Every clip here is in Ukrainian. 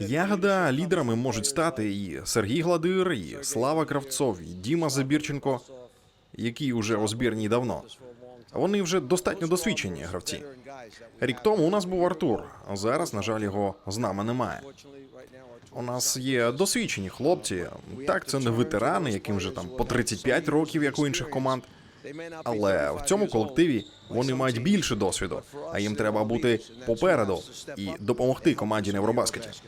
Я лідерами можуть стати і Сергій Гладир, і Слава Кравцов, і Діма Забірченко, які вже у збірній давно. Вони вже достатньо досвідчені гравці. Рік тому у нас був Артур, а зараз, на жаль, його з нами немає. У нас є досвідчені хлопці. Так, це не ветерани, яким вже там по 35 років, як у інших команд. Але в цьому колективі вони мають більше досвіду, а їм треба бути попереду і допомогти команді на.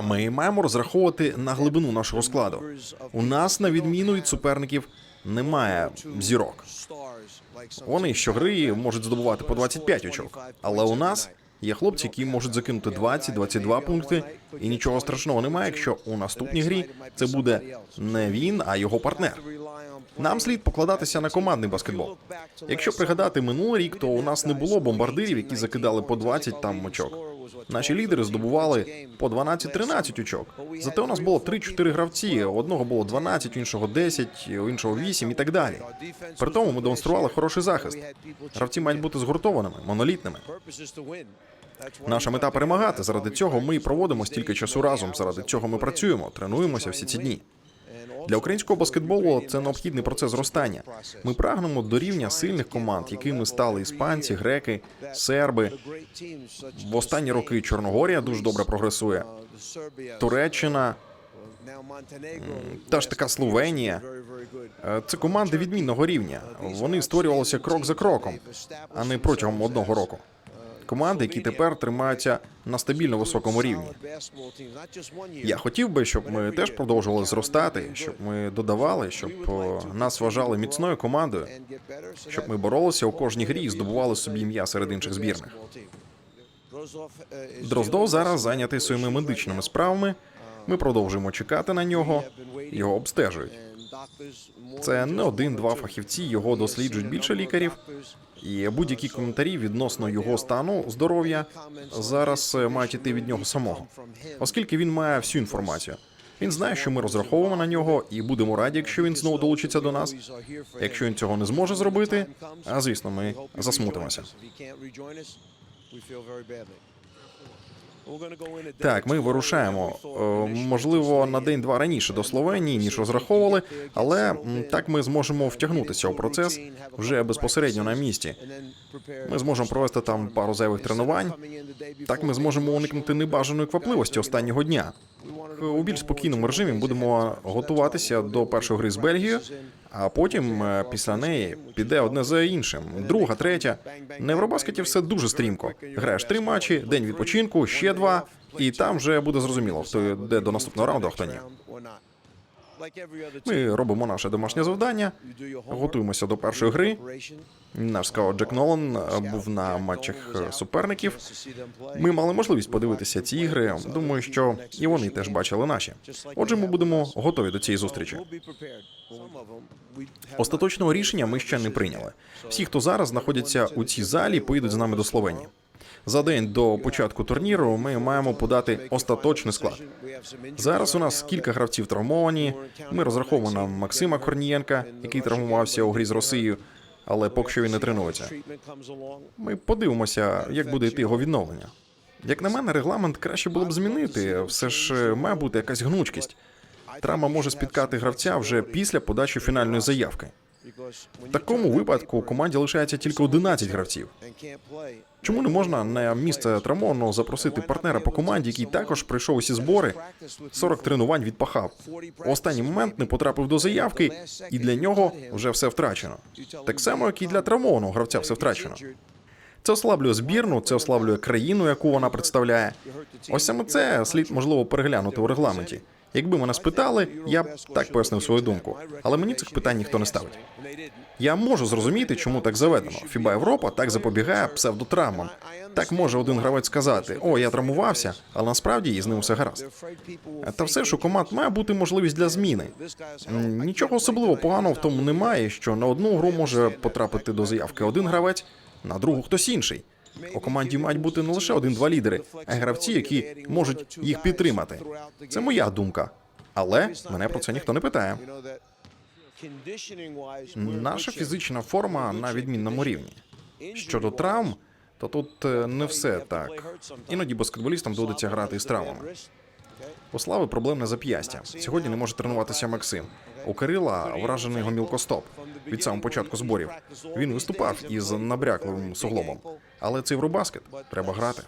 Ми маємо розраховувати на глибину нашого складу. У нас, на відміну від суперників, немає зірок. Вони щогри можуть здобувати по 25 очок, але у нас є хлопці, які можуть закинути 20-22 пункти, і нічого страшного немає, якщо у наступній грі це буде не він, а його партнер. Нам слід покладатися на командний баскетбол. Якщо пригадати минулий рік, то у нас не було бомбардирів, які закидали по 20 там очок. Наші лідери здобували по 12-13 очок. Зате у нас було 3-4 гравці. У одного було 12, у іншого 10, у іншого 8 і так далі. При тому ми демонстрували хороший захист. Гравці мають бути згуртованими, монолітними. Наша мета перемагати. Заради цього ми проводимо стільки часу разом. Заради цього ми працюємо, тренуємося всі ці дні. Для українського баскетболу це необхідний процес зростання. Ми прагнемо до рівня сильних команд, якими стали іспанці, греки, серби. В останні роки Чорногорія дуже добре прогресує. Туреччина, та ж така Словенія. Е, Це команди відмінного рівня. Вони створювалися крок за кроком, а не протягом одного року. Команди, які тепер тримаються на стабільно високому рівні. Я хотів би, щоб ми теж продовжували зростати, щоб ми додавали, щоб нас вважали міцною командою, щоб ми боролися у кожній грі і здобували собі ім'я серед інших збірних. Дроздов зараз зайнятий своїми медичними справами. Ми продовжуємо чекати на нього. Його обстежують. Це не один-два фахівці. Його досліджують більше лікарів. І будь-які коментарі відносно його стану здоров'я зараз е, мають іти від нього самого, оскільки він має всю інформацію. Він знає, що ми розраховуємо на нього, і будемо раді, якщо він знову долучиться до нас. Якщо він цього не зможе зробити, а звісно, ми засмутимося. Так, ми вирушаємо. Е, Можливо, на день-два раніше до Словенії, ніж розраховували, але так ми зможемо втягнутися у процес вже безпосередньо на місці. Ми зможемо провести там пару зайвих тренувань. Так ми зможемо уникнути небажаної квапливості останнього дня. У більш спокійному режимі будемо готуватися до першої гри з Бельгією, а потім е, після неї піде одне за іншим. Друга, третя. На Євробаскеті все дуже стрімко. Граєш три матчі, день відпочинку, ще два, і там вже буде зрозуміло, хто йде до наступного раунду, а хто ні. Ми робимо наше домашнє завдання, готуємося до першої гри. Наш скаут Джек Нолан е, був на матчах суперників. Ми мали можливість подивитися ці ігри. Думаю, що і вони теж бачили наші. Отже, ми будемо готові до цієї зустрічі. Остаточного рішення ми ще не прийняли. Всі, хто зараз знаходяться у цій залі, поїдуть з нами до Словенії. За день до початку турніру ми маємо подати остаточний склад. Зараз у нас кілька гравців травмовані. Ми розраховуємо на Максима Корнієнка, який травмувався у грі з Росією, але поки що він не тренується. Ми подивимося, як буде йти його відновлення. Як на мене, регламент краще було б змінити. Все ж е, має бути якась гнучкість. Травма може спіткати гравця вже після подачі фінальної заявки. В такому випадку команді лишається тільки 11 гравців. Чому не можна на місце травмованого запросити партнера по команді, який також пройшов усі збори, 40 тренувань відпахав. У останній момент не потрапив до заявки, і для нього вже все втрачено. Так само, як і для травмованого гравця все втрачено. Це ослаблює збірну, це ослаблює країну, яку вона представляє. Ось саме це слід можливо переглянути у регламенті. Якби мене спитали, я б так пояснив свою думку. Але мені цих питань ніхто не ставить. Я можу зрозуміти, чому так заведено. Фіба Європа так запобігає псевдотравмам. Так може один гравець сказати: О, я травмувався, але насправді з ним все гаразд. Та все ж команд має бути можливість для зміни. Нічого особливо поганого в тому немає, що на одну гру може потрапити до заявки один гравець, на другу хтось інший. У команді мають бути не лише один-два лідери, а гравці, які можуть їх підтримати. Це моя думка. Але мене про це ніхто не питає. Наша фізична форма на відмінному рівні. Щодо травм, То тут е, не все так. Іноді баскетболістам доводиться грати із травмами. У Слави проблемне зап'ястя. Сьогодні не може тренуватися Максим. У Кирила вражений гомілкостоп від самого початку зборів. Він виступав із набрякливим суглобом. Але це Євробаскет. Треба грати.